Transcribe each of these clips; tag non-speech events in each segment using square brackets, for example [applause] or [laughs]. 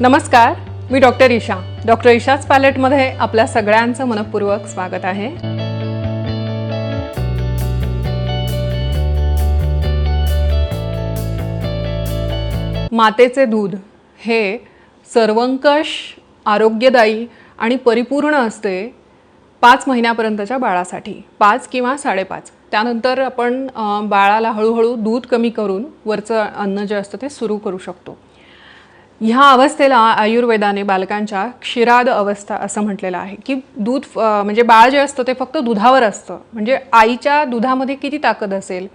नमस्कार मी doctor Isha. Doctor ईशाच पॅलेटमध्ये आपल्या सगळ्यांचं मनपूर्वक स्वागत आहे. मातेचे दूध हे सर्वंकष आरोग्यदायी आणि परिपूर्ण असते पाच महिन्यापर्यंतच्या बाळासाठी. पाच किंवा साडेपाच. त्यानंतर आपण बाळाला हळूहळू दूध कमी करून वरचं अन्न जे असतं ते सुरू करू शकतो. ह्या अवस्थेला आयुर्वेदाने बालकांच्या क्षीराद अवस्था असं म्हटलेलं आहे की दूध म्हणजे बाळ जे असतं ते फक्त दुधावर असतं. म्हणजे आईच्या दुधामध्ये किती ताकद असेल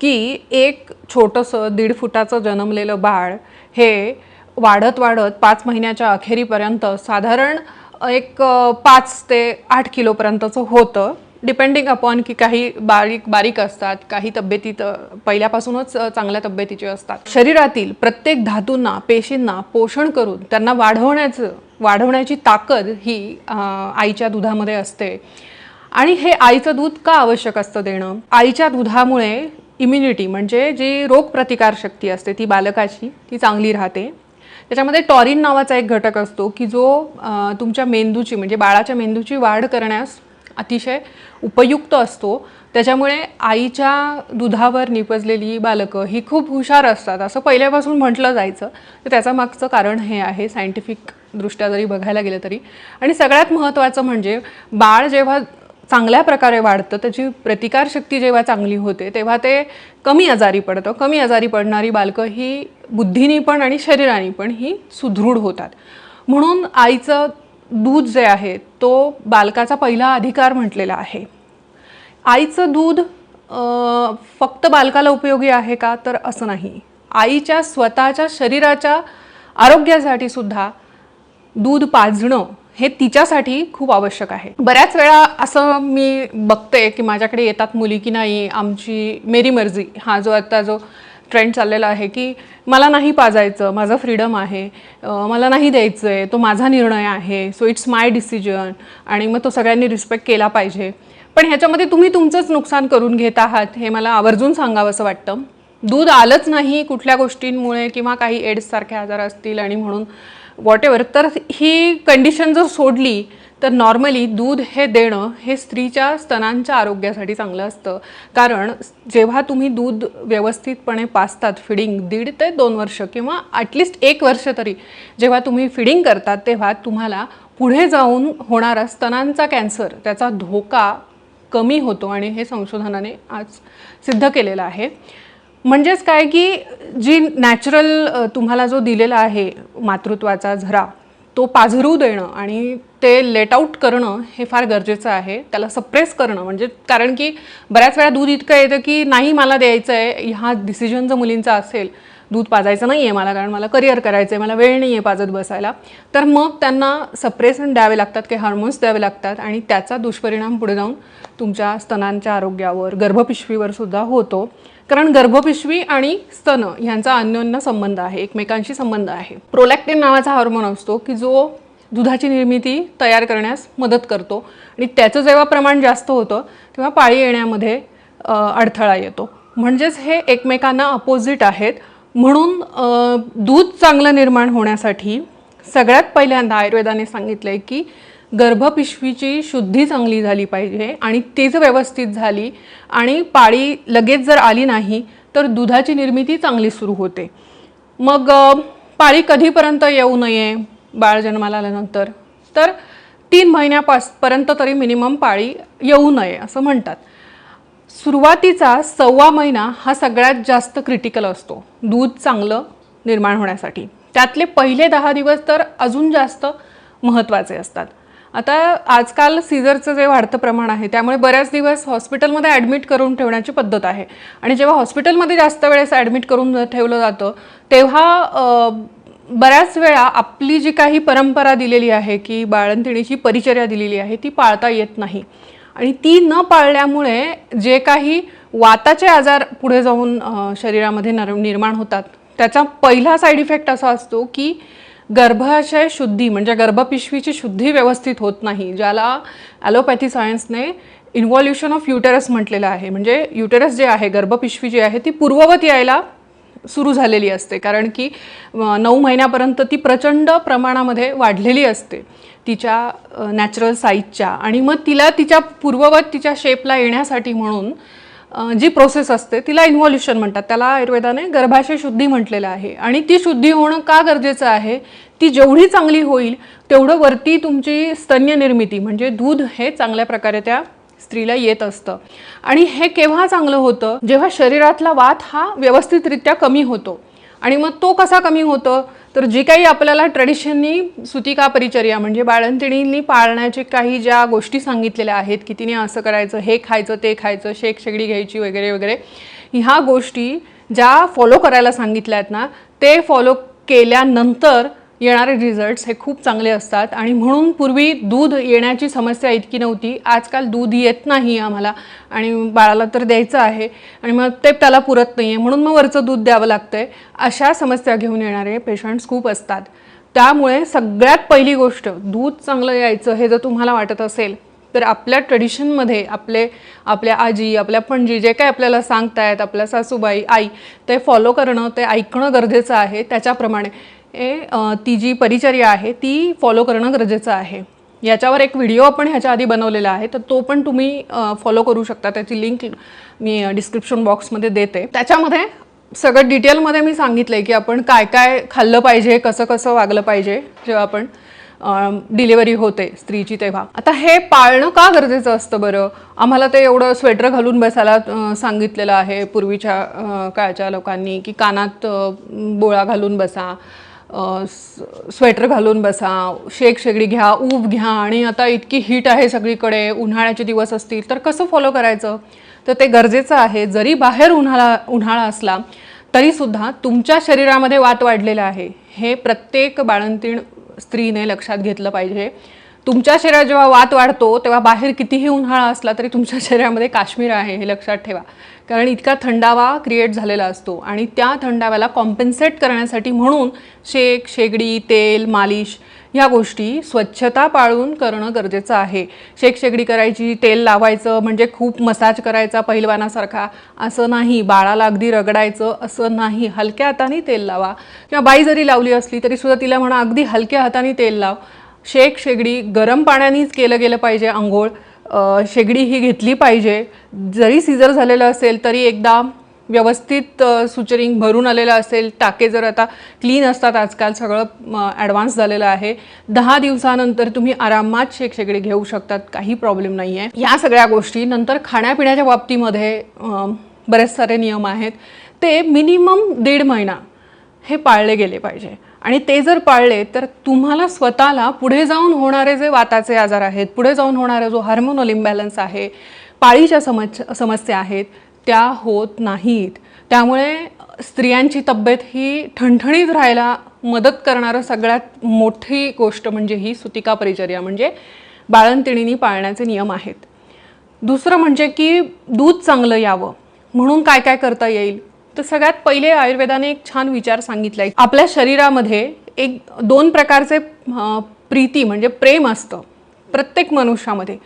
की एक छोटंसं दीड फुटाचं जन्मलेलं बाळ हे वाढत वाढत पाच महिन्याच्या अखेरीपर्यंत साधारण एक पाच ते आठ किलोपर्यंतचं होतं. डिपेंडिंग अपॉन की काही बारीक बारीक असतात काही तब्येतीत पहिल्यापासूनच चांगल्या तब्येतीचे असतात. शरीरातील प्रत्येक धातूंना पेशींना पोषण करून त्यांना वाढवण्याचं वाढवण्याची ताकद ही आईच्या दुधामध्ये असते. आणि हे आईचं दूध का आवश्यक असतं देणं? आईच्या दुधामुळे इम्युनिटी म्हणजे जी रोगप्रतिकारशक्ती असते ती बालकाची ती चांगली राहते. त्याच्यामध्ये टॉरिन नावाचा एक घटक असतो की जो तुमच्या मेंदूची म्हणजे बाळाच्या मेंदूची वाढ करण्यास अतिशय उपयुक्त असतो. त्याच्यामुळे आईच्या दुधावर निपजलेली बालकं ही खूप हुशार असतात. असं पहिल्यापासून म्हटलं जायचं. तर त्याचं मागचं कारण हे आहे सायंटिफिक दृष्ट्या जरी बघायला गेलं तरी. आणि सगळ्यात महत्त्वाचं म्हणजे बाळ जेव्हा चांगल्या प्रकारे वाढतं त्याची प्रतिकारशक्ती जेव्हा चांगली होते तेव्हा ते कमी आजारी पडतं. कमी आजारी पडणारी बालकं ही बुद्धीनी पण आणि शरीराने पण ही सुदृढ होतात. म्हणून आईचं दूध जे आहे तो बालकाचा पहिला अधिकार म्हटलेला आहे. आईचं दूध फक्त बालकाला उपयोगी आहे का? तर असं नाही. आईच्या स्वतःच्या शरीराच्या आरोग्यासाठी सुद्धा दूध पाजणं हे तिच्यासाठी खूप आवश्यक आहे. बऱ्याच वेळा असं मी बघते की माझ्याकडे येतात मुली की नाही आमची मेरी मर्जी हा जो आता जो ट्रेंड चाललेला आहे की मला नाही पाजायचं माझं फ्रीडम आहे मला नाही द्यायचं आहे तो माझा निर्णय आहे सो इट्स माय डिसिजन आणि मग तो सगळ्यांनी रिस्पेक्ट केला पाहिजे. पण ह्याच्यामध्ये तुम्ही तुमचंच नुकसान करून घेत आहात हे मला आवर्जून सांगावं असं वाटतं. दूध आलंच नाही कुठल्या गोष्टींमुळे किंवा काही एड्ससारखे आजार असतील आणि म्हणून वॉट एव्हर तर ही कंडिशन जर सोडली तर नॉर्मली दूध हे देणं हे स्त्रीच्या स्तनांच्या आरोग्यासाठी चांगलं असतं. कारण जेव्हा तुम्ही दूध व्यवस्थितपणे पाचतात फिडिंग दीड ते दोन वर्ष किंवा ॲटलिस्ट एक वर्ष तरी जेव्हा तुम्ही फिडिंग करतात तेव्हा तुम्हाला पुढे जाऊन होणारा स्तनांचा कॅन्सर त्याचा धोका कमी होतो आणि हे संशोधनाने आज सिद्ध केलेलं आहे. म्हणजेच काय की जी नॅचरल तुम्हाला जो दिलेला आहे मातृत्वाचा झरा तो पाझरू देणं आणि ते लेट आऊट करणं हे फार गरजेचं आहे. त्याला सप्रेस करणं म्हणजे कारण की बऱ्याच वेळा दूध इतकं येतं की नाही मला द्यायचं आहे हा डिसिजन जर मुलींचा असेल दूध पाजायचं नाही आहे मला कारण मला करिअर करायचं आहे मला वेळ नाही आहे पाजत बसायला. तर मग त्यांना सप्रेसन द्यावे लागतात काही हार्मोन्स द्यावे लागतात आणि त्याचा दुष्परिणाम पुढे जाऊन तुमच्या स्तनांच्या आरोग्यावर गर्भपिशवीवर सुद्धा होतो. कारण गर्भपिशवी आणि स्तन ह्यांचा अन्योन्य संबंध आहे एकमेकांशी संबंध आहे. प्रोलॅक्टिन नावाचा हार्मोन असतो की जो दुधाची निर्मिती तयार करण्यास मदत करतो आणि त्याचं जेव्हा प्रमाण जास्त होतं तेव्हा पाळी येण्यामध्ये अडथळा येतो. म्हणजेच हे एकमेकांना अपोजिट आहेत. म्हणून दूध चांगलं निर्माण होण्यासाठी सगळ्यात पहिल्यांदा आयुर्वेदाने सांगितलं आहे की गर्भपिशवीची शुद्धी चांगली झाली पाहिजे आणि ती व्यवस्थित झाली आणि पाळी लगेच जर आली नाही तर दुधाची निर्मिती चांगली सुरू होते. मग पाळी कधीपर्यंत येऊ नये बाळ जन्माला आल्यानंतर? तर तीन महिन्यापास पर्यंत तरी मिनिमम पाळी येऊ नये असं म्हणतात. सुरुवातीचा सव्वा महिना हा सगळ्यात जास्त क्रिटिकल असतो दूध चांगलं निर्माण होण्यासाठी. त्यातले पहिले दहा दिवस तर अजून जास्त महत्त्वाचे असतात. आता आजकाल सीझरचं जे वाढतं प्रमाण आहे त्यामुळे बऱ्याच दिवस हॉस्पिटलमध्ये ॲडमिट करून ठेवण्याची पद्धत आहे. आणि जेव्हा हॉस्पिटलमध्ये जास्त वेळेस ॲडमिट करून ठेवलं जातं तेव्हा बऱ्याच वेळा आपली जी काही परंपरा दिलेली आहे की बाळंतिणीची परिचर्या दिलेली आहे ती पाळता येत नाही. आणि ती न पाळल्यामुळे जे काही वाताचे आजार पुढे जाऊन शरीरामध्ये नर निर्माण होतात त्याचा पहिला साईड इफेक्ट असा असतो की गर्भाशय शुद्धी म्हणजे गर्भपिशवीची शुद्धी व्यवस्थित होत नाही ज्याला ॲलोपॅथी सायन्सने इन्व्हॉल्युशन ऑफ युटेरस म्हटलेलं आहे. म्हणजे युटेरस जे आहे गर्भपिशवी जी आहे ती पूर्ववत यायला सुरू झालेली असते. कारण की नऊ महिन्यापर्यंत ती प्रचंड प्रमाणामध्ये वाढलेली असते. तिच्या नॅचरल साईजच्या आणि मग तिला तिच्या पूर्ववत तिच्या शेपला येण्यासाठी म्हणून जी प्रोसेस असते तिला इन्व्हॉल्युशन म्हणतात. त्याला आयुर्वेदाने गर्भाशय शुद्धी म्हटलेलं आहे. आणि ती शुद्धी होणं का गरजेचं आहे? ती जेवढी चांगली होईल तेवढं वरती तुमची स्तन्य निर्मिती म्हणजे दूध हे चांगल्या प्रकारे त्या स्त्रीला येत असतं. आणि हे केव्हा चांगलं होतं? जेव्हा शरीरातला वात हा व्यवस्थितरित्या कमी होतो. आणि मग तो कसा कमी होतं? तर जी काही आपल्याला ट्रेडिशननी सुतिका परिचर्या म्हणजे बाळंतिणींनी पाळण्याचे काही ज्या गोष्टी सांगितलेल्या आहेत की तिने असं करायचं हे खायचं ते खायचं शेक शेगडी घ्यायची वगैरे वगैरे ह्या गोष्टी ज्या फॉलो करायला सांगितल्या आहेत ना ते फॉलो केल्यानंतर येणारे रिझल्ट्स हे खूप चांगले असतात. आणि म्हणून पूर्वी दूध येण्याची समस्या इतकी नव्हती. आजकाल दूध येत नाही आम्हाला. आणि बाळाला तर द्यायचं आहे. आणि मग ते त्याला पुरत नाही आहे म्हणून मग वरचं दूध द्यावं लागतं आहे अशा समस्या घेऊन येणारे पेशंट्स खूप असतात. त्यामुळे सगळ्यात पहिली गोष्ट दूध चांगलं यायचं हे जर तुम्हाला वाटत असेल तर आपल्या ट्रेडिशनमध्ये आपले आपल्या आजी आपल्या पणजी जे काही आपल्याला सांगतायत आपल्या सासूबाई आई ते फॉलो करणं ते ऐकणं गरजेचं आहे त्याच्याप्रमाणे. हे ती जी परिचर्या आहे ती फॉलो करणं गरजेचं आहे. याच्यावर एक व्हिडिओ आपण ह्याच्या आधी बनवलेला आहे तर तो पण तुम्ही फॉलो करू शकता. त्याची लिंक मी डिस्क्रिप्शन बॉक्समध्ये देते. त्याच्यामध्ये सगळं डिटेलमध्ये मी सांगितलं आहे की आपण काय काय खाल्लं पाहिजे कसं कसं वागलं पाहिजे जेव्हा आपण डिलिव्हरी होते स्त्रीची तेव्हा. आता हे पाळणं का गरजेचं असतं बरं? आम्हाला ते एवढं स्वेटर घालून बसायला सांगितलेलं आहे पूर्वीच्या काळच्या लोकांनी की कानात बोळा घालून बसा. स्वेटर घालून बसा शेक शेगडी घ्या ऊब घ्या आणि आता इतकी हीट आहे सगळीकडे उन्हाळ्याचे दिवस असतील तर कसं फॉलो करायचं? तर ते गरजेचं आहे. जरी बाहेर उन्हाळा उन्हाळा असला तरीसुद्धा तुमच्या शरीरामध्ये वात वाढलेला आहे. हे प्रत्येक बाळंतीण स्त्रीने लक्षात घेतलं पाहिजे. तुमच्या शरीरात जेव्हा वात वाढतो तेव्हा बाहेर कितीही उन्हाळा असला तरी तुमच्या [laughs] शरीरामध्ये काश्मीर आहे हे लक्षात ठेवा. कारण इतका थंडावा क्रिएट झालेला असतो आणि त्या थंडाव्याला कॉम्पन्सेट करण्यासाठी म्हणून शेक शेगडी तेल मालिश ह्या गोष्टी स्वच्छता पाळून करणं गरजेचं आहे. शेक शेगडी करायची तेल लावायचं म्हणजे खूप मसाज करायचा पहिलवानासारखा असं नाही. बाळाला अगदी रगडायचं असं नाही. हलक्या हाताने तेल लावा. किंवा बाई जरी लावली असली तरी सुद्धा तिला म्हणा अगदी हलक्या हाताने तेल लाव. शेक शेगडी गरम पाण्यानेच केलं गेलं पाहिजे आंघोळ. शेगडी ही घेतली पाहिजे. जरी सिजर झालेलं असेल तरी एकदा व्यवस्थित सुचरिंग भरून आलेलं असेल टाके जर आता क्लीन असतात आजकाल सगळं ॲडव्हान्स झालेलं आहे. दहा दिवसानंतर तुम्ही आरामात शेक शेगडी घेऊ शकतात काही प्रॉब्लेम नाही आहे या सगळ्या गोष्टी नंतर खाण्यापिण्याच्या बाबतीमध्ये बरेच सारे नियम आहेत. ते मिनिमम दीड महिना हे पाळले गेले पाहिजे. आणि ते जर पाळले तर तुम्हाला स्वतःला पुढे जाऊन होणारे जे वाताचे आजार आहेत पुढे जाऊन होणारा जो हार्मोनल इम्बॅलन्स आहे पाळीच्या समज समस्या आहेत त्या होत नाहीत. त्यामुळे स्त्रियांची तब्येत ही ठणठणीत राहायला मदत करणारं सगळ्यात मोठी गोष्ट म्हणजे ही सुतिका परिचर्या म्हणजे बाळंतिणींनी पाळण्याचे नियम आहेत. दुसरं म्हणजे की दूध चांगलं यावं. म्हणून काय काय करता येईल? तर सगळ्यात पहिले आयुर्वेदाने एक छान विचार सांगितलाय. आपल्या शरीरामध्ये एक दोन प्रकारचे प्रीती म्हणजे प्रेम असतं प्रत्येक मनुष्यामध्ये.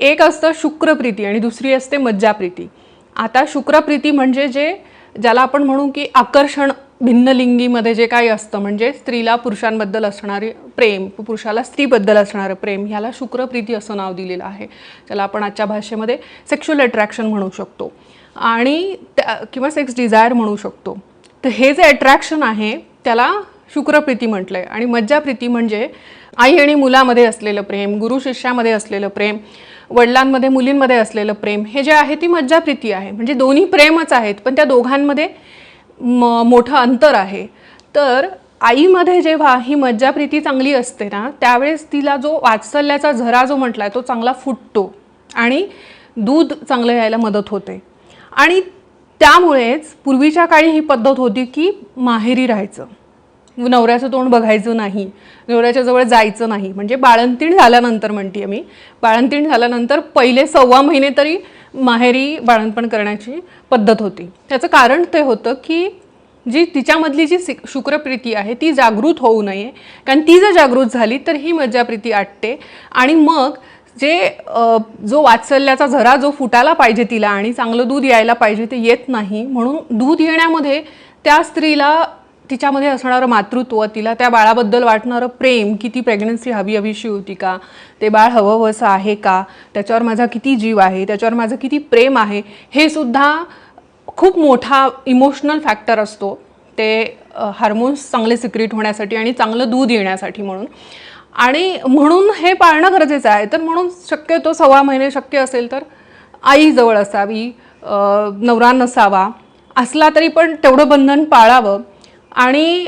एक असतं शुक्रप्रीती आणि दुसरी असते मज्जाप्रीती. आता शुक्रप्रीती म्हणजे जे ज्याला आपण म्हणू की आकर्षण भिन्नलिंगीमध्ये जे काही असतं म्हणजे स्त्रीला पुरुषांबद्दल असणारे प्रेम पुरुषाला स्त्रीबद्दल असणारं प्रेम ह्याला शुक्रप्रीती असं नाव दिलेलं आहे. ज्याला आपण आजच्या भाषेमध्ये सेक्शुअल अट्रॅक्शन म्हणू शकतो. आणि त्या किंवा सेक्स डिझायर म्हणू शकतो. तर हे जे अट्रॅक्शन आहे त्याला शुक्रप्रीती म्हटलं आहे आणि मज्जाप्रीती म्हणजे आई आणि मुलामध्ये असलेलं प्रेम गुरु शिष्यामध्ये असलेलं प्रेम वडिलांमध्ये मुलींमध्ये असलेलं प्रेम हे जे आहे ती मज्जाप्रीती आहे. म्हणजे दोन्ही प्रेमच आहेत पण त्या दोघांमध्ये म मोठं अंतर आहे. तर आईमध्ये जेव्हा ही मज्जाप्रीती चांगली असते ना त्यावेळेस तिला जो वात्सल्याचा झरा जो म्हटला आहे तो चांगला फुटतो. आणि दूध चांगलं यायला मदत होते. आणि त्यामुळेच पूर्वीच्या काळी ही पद्धत होती की माहेरी राहायचं. नवऱ्याचं तोंड बघायचं नाही नवऱ्याच्या जवळ जायचं नाही. म्हणजे बाळंतीण झाल्यानंतर म्हणते मी बाळंतीण झाल्यानंतर पहिले सव्वा महिने तरी माहेरी बाळंतपण करण्याची पद्धत होती. त्याचं कारण ते होतं की जी तिच्यामधली जी सिक- शुक्रप्रीती आहे ती जागृत होऊ नये. कारण ती जर जागृत झाली तर ही मज्जाप्रीती आटते. आणि मग जे जो वात्सल्याचा झरा जो फुटायला पाहिजे तिला आणि चांगलं दूध यायला पाहिजे ते येत नाही म्हणून दूध येण्यामध्ये त्या स्त्रीला तिच्यामध्ये असणारं मातृत्व तिला त्या बाळाबद्दल वाटणारं प्रेम किती प्रेग्नन्सी हवी हवीशी होती का ते बाळ हवं हवंसं आहे का त्याच्यावर माझा किती जीव आहे त्याच्यावर माझं किती प्रेम आहे हे सुद्धा खूप मोठा इमोशनल फॅक्टर असतो. ते हार्मोन्स चांगले सिक्रिट होण्यासाठी आणि चांगलं दूध येण्यासाठी म्हणून. आणि म्हणून हे पाळणं गरजेचं आहे. तर म्हणून शक्यतो सव्वा महिने शक्य असेल तर आईजवळ असावी नवरा नसावा असला तरी पण तेवढं बंधन पाळावं. आणि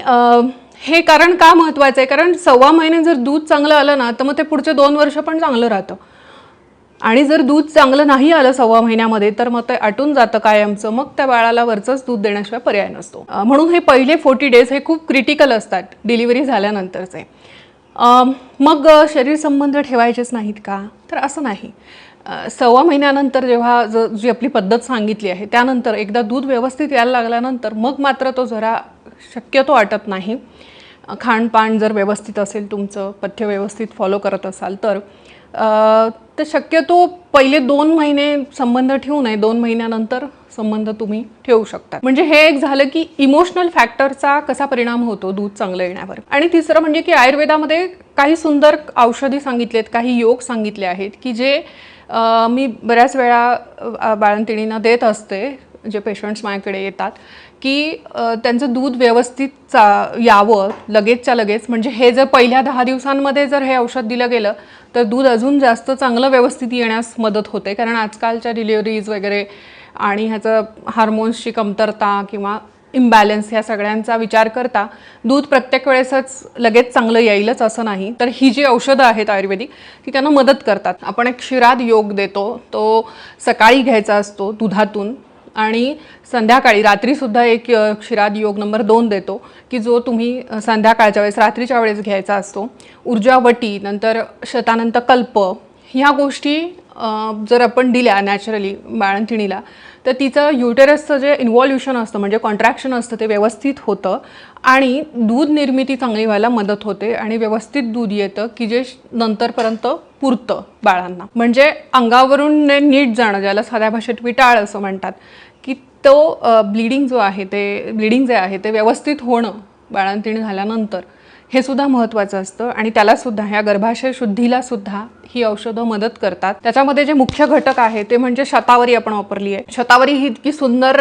हे कारण का महत्त्वाचं आहे? कारण सव्वा महिने जर दूध चांगलं आलं ना तर मग ते पुढचे दोन वर्ष पण चांगलं राहतं. आणि जर दूध चांगलं नाही आलं सव्वा महिन्यामध्ये तर मग ते आटून जातं कायमचं. मग त्या बाळाला वरचंच दूध देण्याशिवाय पर्याय नसतो. म्हणून हे पहिले फोर्टी डेज हे खूप क्रिटिकल असतात डिलिव्हरी झाल्यानंतरचे. मग शरीर संबंध ठेवायचेच नाहीत का? तर असं नाही. सव्वा महिन्यानंतर जेव्हा ज जी आपली पद्धत सांगितली आहे त्यानंतर एकदा दूध व्यवस्थित यायला लागल्यानंतर मग मात्र तो जरा शक्यतो वाटत नाही. खाणपान जर व्यवस्थित असेल तुमचं पथ्य व्यवस्थित फॉलो करत असाल तर. तर शक्यतो पहिले दोन महिने संबंध ठेवू नये. दोन महिन्यानंतर संबंध तुम्ही ठेवू शकता. म्हणजे हे एक झालं की इमोशनल फॅक्टरचा कसा परिणाम होतो? दूध चांगलं येण्यावर. आणि तिसरं म्हणजे की आयुर्वेदामध्ये काही सुंदर औषधी सांगितलेत काही योग सांगितले आहेत की जे मी बऱ्याच वेळा बाळंतिणींना देत असते जे पेशंट्स माझ्याकडे येतात. की त्यांचं दूध व्यवस्थित चा यावं लगेचच्या लगेच. म्हणजे हे जर पहिल्या दहा दिवसांमध्ये जर हे औषध दिलं गेलं तर दूध अजून जास्त चांगलं व्यवस्थित येण्यास मदत होते. कारण आजकालच्या डिलिव्हरीज वगैरे आणि ह्याचं हार्मोन्सची कमतरता किंवा इम्बॅलन्स ह्या सगळ्यांचा विचार करता दूध प्रत्येक वेळेसच लगेच चांगलं येईलच असं नाही. तर ही जी औषधं आहेत आयुर्वेदिक ती त्यांना मदत करतात. आपण एक क्षीराद योग देतो तो सकाळी घ्यायचा असतो दुधातून. आणि संध्याकाळी रात्रीसुद्धा एक क्षीराद योग नंबर दोन देतो की जो तुम्ही संध्याकाळच्या वेळेस रात्रीच्या वेळेस घ्यायचा असतो. ऊर्जावटी नंतर शतानंत कल्प ह्या गोष्टी जर आपण दिल्या नॅचरली बाळंतिणीला तर तिचं युटेरसचं जे इन्व्हॉल्युशन असतं म्हणजे कॉन्ट्रॅक्शन असतं ते व्यवस्थित होतं आणि दूध निर्मिती चांगली व्हायला मदत होते आणि व्यवस्थित दूध येतं की जे नंतरपर्यंत पुरतं बाळांना. म्हणजे अंगावरून नीट जाणं ज्याला साध्या भाषेत विटाळ असं म्हणतात की तो ब्लिडिंग जो आहे ते ब्लिडिंग जे आहे ते व्यवस्थित होणं बाळंतीण झाल्यानंतर हे सुद्धा महत्त्वाचं असतं. आणि त्यालासुद्धा ह्या गर्भाशय शुद्धीला सुद्धा ही औषधं मदत करतात. त्याच्यामध्ये जे मुख्य घटक आहे ते म्हणजे शतावरी आपण वापरली आहे. शतावरी ही इतकी सुंदर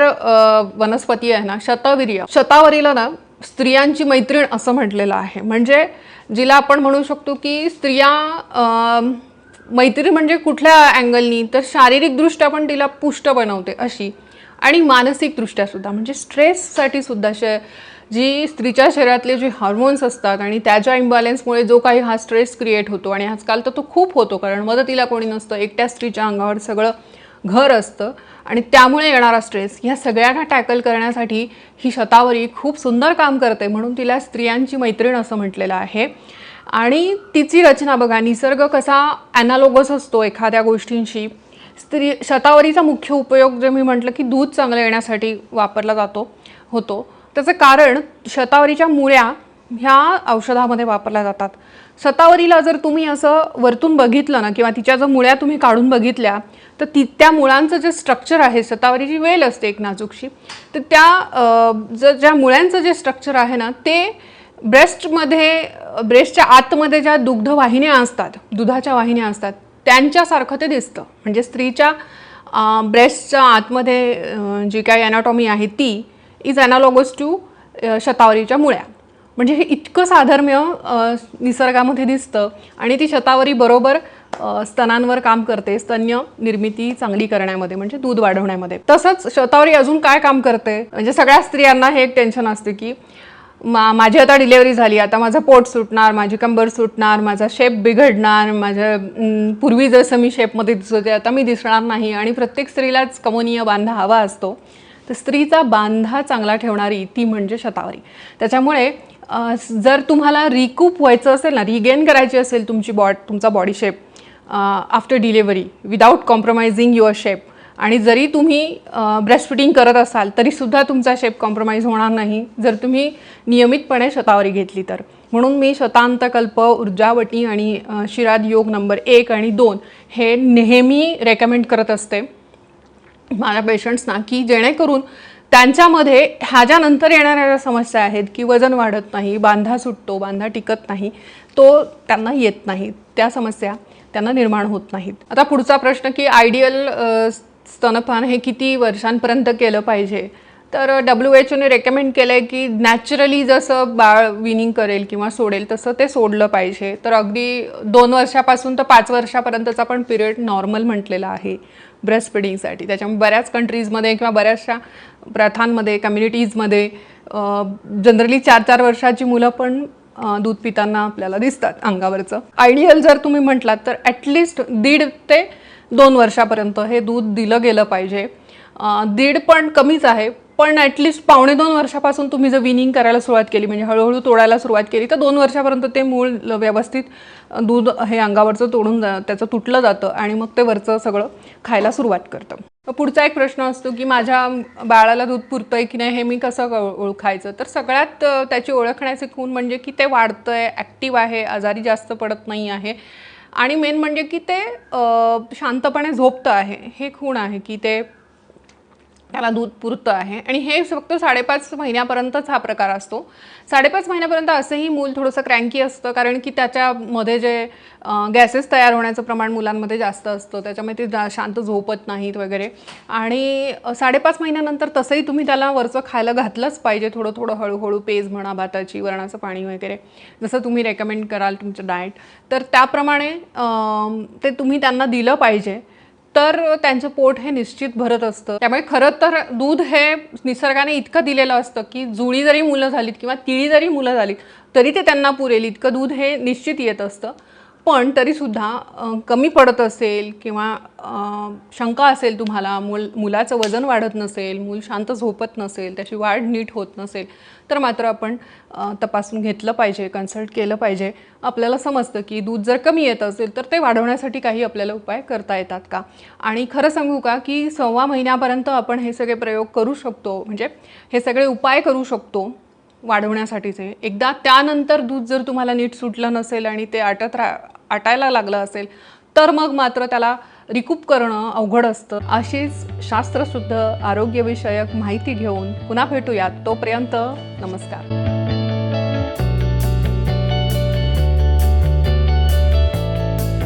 वनस्पती आहे ना शतवीर्य. शतावरीला ना स्त्रियांची मैत्रीण असं म्हटलेलं आहे. म्हणजे जिला आपण म्हणू शकतो की स्त्रिया मैत्री मैत्रीण म्हणजे कुठल्या अँगलनी तर शारीरिकदृष्ट्या पण तिला पुष्ट बनवते अशी. आणि मानसिकदृष्ट्या सुद्धा म्हणजे स्ट्रेससाठी सुद्धा शे जी स्त्रीच्या शरीरातले जे हार्मोन्स असतात आणि त्याच्या इम्बॅलन्समुळे जो काही हा स्ट्रेस क्रिएट होतो आणि आजकाल तर तो खूप होतो कारण मदतीला कोणी नसतं एकट्या स्त्रीच्या अंगावर सगळं घर असतं आणि त्यामुळे येणारा स्ट्रेस ह्या सगळ्यांना टॅकल करण्यासाठी ही शतावरी खूप सुंदर काम करते म्हणून तिला स्त्रियांची मैत्रीण असं म्हटलेलं आहे. आणि तिची रचना बघा निसर्ग कसा ॲनालोगस असतो एखाद्या गोष्टींशी स्त्री शतावरीचा मुख्य उपयोग जे मी म्हटलं की दूध चांगलं येण्यासाठी वापरला जातो होतो. त्याचं कारण शतावरीच्या मुळ्या ह्या औषधामध्ये वापरल्या जातात. शतावरीला जर तुम्ही असं वरतून बघितलं ना किंवा तिच्या जर मुळ्या तुम्ही काढून बघितल्या तर ती त्या मुळांचं जे स्ट्रक्चर आहे शतावरीची वेल असते एक नाजूकशी तर त्या जर ज ज्या मुळ्यांचं जे स्ट्रक्चर आहे ना ते ब्रेस्टमध्ये ब्रेस्टच्या आतमध्ये ज्या दुग्धवाहिन्या असतात दुधाच्या वाहिन्या असतात त्यांच्यासारखं ते दिसतं. म्हणजे स्त्रीच्या ब्रेस्टच्या आतमध्ये जी काय अॅनाटॉमी आहे ती इज अॅनालॉगस टू शतावरीच्या मुळ्या. म्हणजे हे इतकं साधर्म्य निसर्गामध्ये दिसतं आणि ती शतावरी बरोबर स्तनांवर काम करते स्तन्य निर्मिती चांगली करण्यामध्ये म्हणजे दूध वाढवण्यामध्ये. तसंच शतावरी अजून काय काम करते? म्हणजे सगळ्या स्त्रियांना हे एक टेन्शन असते की मा माझी आता डिलेवरी झाली. आता माझं पोट सुटणार माझी कंबर सुटणार माझा शेप बिघडणार माझ्या पूर्वी जसं मी शेपमध्ये दिसत होते आता मी दिसणार नाही. आणि प्रत्येक स्त्रीलाच कमोनीय बांधा हवा असतो. तर स्त्रीचा बांधा चांगला ठेवणारी ती म्हणजे शतावरी. त्याच्यामुळे जर तुम्हाला रिकूप व्हायचं असेल ना रिगेन करायची असेल तुमची बॉड तुमचा body shape after delivery without compromising your shape आणि जरी तुम्ही ब्रेस्ट फिटिंग करत असाल तरीसुद्धा तुमचा शेप कॉम्प्रोमाइज होणार नाही. जर तुम्ही नियमितपणे शतावरी घेतली तर. म्हणून मी शतांतकल्प ऊर्जावटी आणि शिराद योग नंबर एक आणि दोन हे नेहमी रेकमेंड करत असते. माझ्या पेशंट्सना की जेणेकरून त्यांच्यामध्ये ह्या ज्या नंतर येणाऱ्या ज्या समस्या आहेत की वजन वाढत नाही बांधा सुटतो बांधा टिकत नाही तो त्यांना येत नाही. त्या समस्या त्यांना निर्माण होत नाहीत. आता पुढचा प्रश्न की आयडियल स्तनपान हे किती वर्षांपर्यंत केलं पाहिजे? तर डब्ल्यू एच ओने रेकमेंड केलं आहे की नॅचरली जसं बाळ विनिंग करेल किंवा सोडेल तसं ते सोडलं पाहिजे. तर अगदी दोन वर्षापासून तर पाच वर्षापर्यंतचा पण पिरियड नॉर्मल म्हटलेला आहे ब्रेस्ट फिडिंगसाठी त्याच्यामुळे बऱ्याच कंट्रीजमध्ये किंवा बऱ्याचशा प्रथांमध्ये कम्युनिटीजमध्ये जनरली चार चार वर्षाची मुलं पण दूध पिताना आपल्याला दिसतात अंगावरचं. आयडियल जर तुम्ही म्हटलात तर ॲटलिस्ट दीड ते दोन वर्षापर्यंत हे दूध दिलं गेलं पाहिजे. दीड पण कमीच आहे पण ॲटलिस्ट पावणे दोन वर्षापासून तुम्ही जर विनिंग करायला सुरुवात केली म्हणजे हळूहळू तोडायला सुरुवात केली तर दोन वर्षापर्यंत ते मूळ व्यवस्थित दूध हे अंगावरचं तोडून जा त्याचं तुटलं जातं आणि मग ते वरचं सगळं खायला सुरुवात करतं. पुढचा एक प्रश्न असतो की माझ्या बाळाला दूध पुरतं आहे की नाही हे मी कसं ओळखायचं? तर सगळ्यात त्याची ओळखण्याचे खूण म्हणजे की ते वाढतं आहे ॲक्टिव्ह आहे आजारी जास्त पडत नाही आहे. आणि मेन म्हणजे की ते शांतपणे झोपतं आहे. हे खूण आहे की ते त्याला दूध पुरतं आहे. आणि हे फक्त साडेपाच महिन्यापर्यंतच हा प्रकार असतो. साडेपाच महिन्यापर्यंत असंही मूल थोडंसं क्रँकी असतं कारण की त्याच्यामध्ये जे गॅसेस तयार होण्याचं प्रमाण मुलांमध्ये जास्त असतं. त्याच्यामुळे ते जा- शांत झोपत नाहीत वगैरे. आणि साडेपाच महिन्यानंतर तसंही तुम्ही त्याला वरचं खायला घातलंच पाहिजे. थोडं थोडं हळूहळू पेज म्हणा भाताची वरणाचं पाणी वगैरे. जसं तुम्ही रेकमेंड कराल तुमचं डाएट तर त्याप्रमाणे ते तुम्ही त्यांना दिलं पाहिजे. तर त्यांचं पोट हे निश्चित भरत असतं. त्यामुळे खरं तर दूध हे निसर्गाने इतकं दिलेलं असतं की जुळी जरी मुलं झालीत किंवा तिळी जरी मुलं झालीत तरी ते त्यांना पुरेल. इतकं दूध हे निश्चित येत असतं. पण तरीसुद्धा कमी पडत असेल किंवा शंका असेल तुम्हाला मुल मुलाचं वजन वाढत नसेल मूल शांत झोपत नसेल त्याची वाढ नीट होत नसेल तर मात्र आपण तपासून घेतलं पाहिजे कन्सल्ट केलं पाहिजे. आपल्याला समजतं की दूध जर कमी येत असेल तर ते वाढवण्यासाठी काही आपल्याला उपाय करता येतात का? आणि खरं सांगू का की सव्वा महिन्यापर्यंत आपण हे सगळे प्रयोग करू शकतो म्हणजे हे सगळे उपाय करू शकतो वाढवण्यासाठीचे. एकदा त्यानंतर दूध जर तुम्हाला नीट सुटलं नसेल आणि ते आटत रा आटायला लागलं असेल तर मग मात्र त्याला रिकूप करणं अवघड असतं. अशीच शास्त्रशुद्ध आरोग्यविषयक माहिती घेऊन पुन्हा भेटूयात. तोपर्यंत नमस्कार.